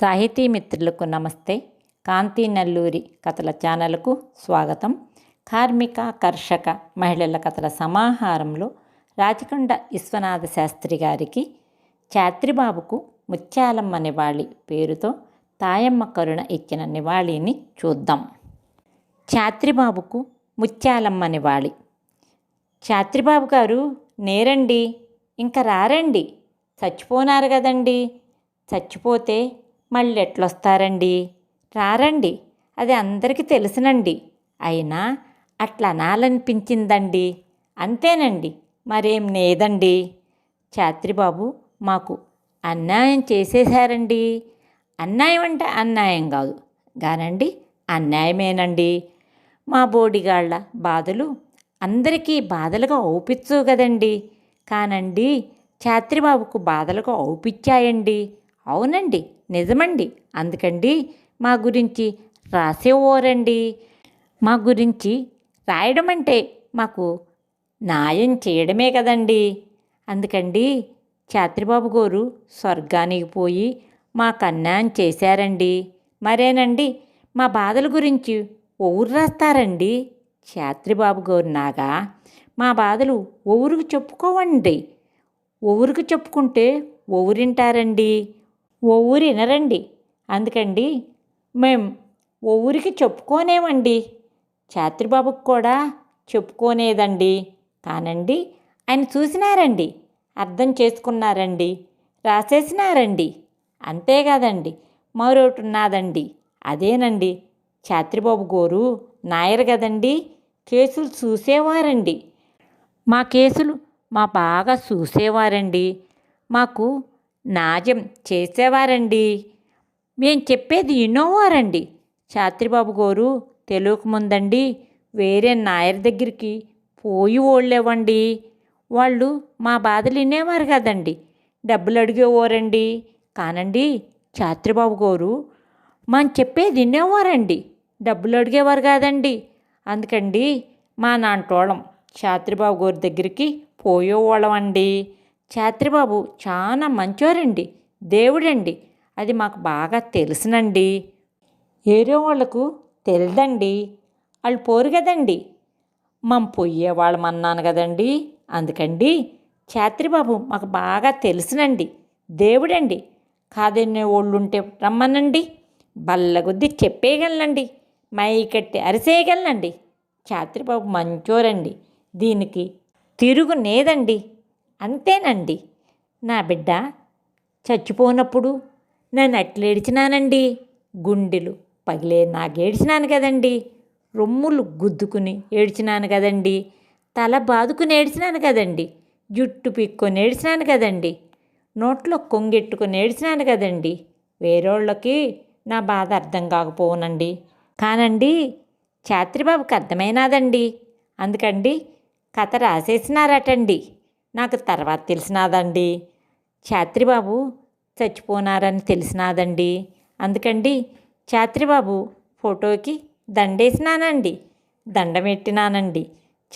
సాహితీ మిత్రులకు నమస్తే. కాంతి నల్లూరి కథల ఛానల్కు స్వాగతం. కార్మిక కర్షక మహిళల కథల సమాహారంలో రాజకొండ విశ్వనాథ శాస్త్రి గారికి చాత్రిబాబుకు ముత్యాలమ్మ నివాళి పేరుతో తాయమ్మ కరుణ ఇచ్చిన నివాళిని చూద్దాం. చాత్రిబాబుకు ముత్యాలమ్మ నివాళి. చాత్రిబాబు గారు నేరండి ఇంకా రారండి చచ్చిపోనారు కదండి చచ్చిపోతే మళ్ళీ ఎట్లొస్తారండి రారండి. అది అందరికీ తెలుసునండి. అయినా అట్లా అనాలనిపించిందండి అంతేనండి. మరేం లేదండి ఛాత్రిబాబు మాకు అన్యాయం చేసేశారండి. అన్యాయం అంటే అన్యాయం కాదు. కానండి అన్యాయమేనండి. మా బోడిగాళ్ళ బాధలు అందరికీ బాధలుగా అవుపిచ్చు కదండి. కానండి ఛాత్రిబాబుకు బాధలుగా అవుపిచ్చాయండి అవునండి. నిజమండి. అందుకండి మా గురించి రాసేవారండి మా గురించి రాయడం అంటే మాకు న్యాయం చేయడమే కదండి. అందుకండి చాత్రిబాబు గారు స్వర్గానికి పోయి మాకు అన్యాయం చేశారండి. మరేనండి మా బాధల గురించి ఊరు రాస్తారండి. శాస్త్రిబాబు గారు నాగా మా బాధలు ఊరుకు చెప్పుకోవండి. ఊరుకు చెప్పుకుంటే ఊరింటారండి ఊరు వినరండి. అందుకండి మేం ఊరికి చెప్పుకోనేమండి. చాత్రిబాబుకు కూడా చెప్పుకోనేదండి. కానండి ఆయన చూసినారండి. అర్థం చేసుకున్నారండి. రాసేసినారండి. అంతేకాదండి మరొకటి ఉన్నదండి. అదేనండి. చాత్రిబాబు గోరు నాయర్ కదండి. కేసులు చూసేవారండి. మా కేసులు మా బాగా చూసేవారండి. మాకు నాజం చేసేవారండి. మేము చెప్పేది వినోవారండి. శాస్త్రిబాబు గారు తెలియక ముందండి వేరే నాయర్ దగ్గరికి పోయి ఓళ్ళేవండి వాళ్ళు మా బాధలు వినేవారు కదండి. డబ్బులు అడిగేవారండి. కానండి శాస్త్రిబాబు గారు మనం చెప్పేది వినేవారండి. డబ్బులు అడిగేవారు కాదండి. అందుకండి మా నాంటోళ్ళం శాస్త్రిబాబు గారి దగ్గరికి పోయేవాళ్ళం అండి చాత్రిబాబు చాలా మంచోరండి దేవుడండి అది మాకు బాగా తెలుసునండి. ఏరే వాళ్ళకు తెలియదండి వాళ్ళు పోరు కదండి. మం పొయ్యేవాళ్ళం కదండి. అందుకండి చాత్రిబాబు మాకు బాగా తెలుసునండి దేవుడండి. కాదనే వాళ్ళు ఉంటే రమ్మనండి బల్లగుద్ది చెప్పేయగలనండి మైకట్టి అరిసేయగలనండి. చాత్రిబాబు మంచోరండి దీనికి తిరుగునేదండి అంతేనండి. నా బిడ్డ చచ్చిపోనప్పుడు నన్ను అట్లేడిచినానండి గుండెలు పగిలే నాకేడిచినాను కదండి. రొమ్ములు గుద్దుకుని ఏడ్చినాను కదండి. తల బాదుకుని ఏడ్చినాను కదండి. జుట్టు పిక్కొని ఏడ్చినాను కదండి. నోట్లో కొంగెట్టుకుని ఏడ్చినాను కదండి. వేరేళ్ళకి నా బాధ అర్థం కాకపోనండి కానండి చాత్రిబాబుకి అర్థమైనాదండి. అందుకండి కథ రాసేసినారటండి. నాకు తర్వాత తెలిసినాదండి. ఛాత్రిబాబు చచ్చిపోనారని తెలిసినాదండి. అందుకండి చాత్రిబాబు ఫోటోకి దండేసినానండి. దండమెట్టినానండి.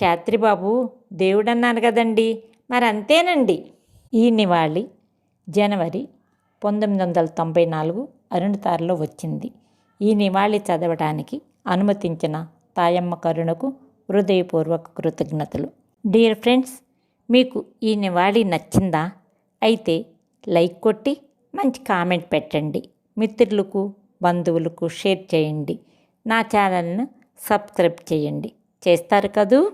పెట్టినానండి దేవుడన్నాను కదండి. మరి అంతేనండి ఈ నివాళి జనవరి పంతొమ్మిది వందల తొంభై నాలుగు అరుణతారులో వచ్చింది. ఈ నివాళి చదవడానికి అనుమతించిన తాయమ్మ కరుణకు హృదయపూర్వక కృతజ్ఞతలు. డియర్ ఫ్రెండ్స్ మీకు ఈ నివాళి నచ్చిందా? అయితే లైక్ కొట్టి మంచి కామెంట్ పెట్టండి. మిత్రులకు బంధువులకు షేర్ చేయండి. నా ఛానల్ను సబ్స్క్రైబ్ చేయండి. చేస్తారు కదూ?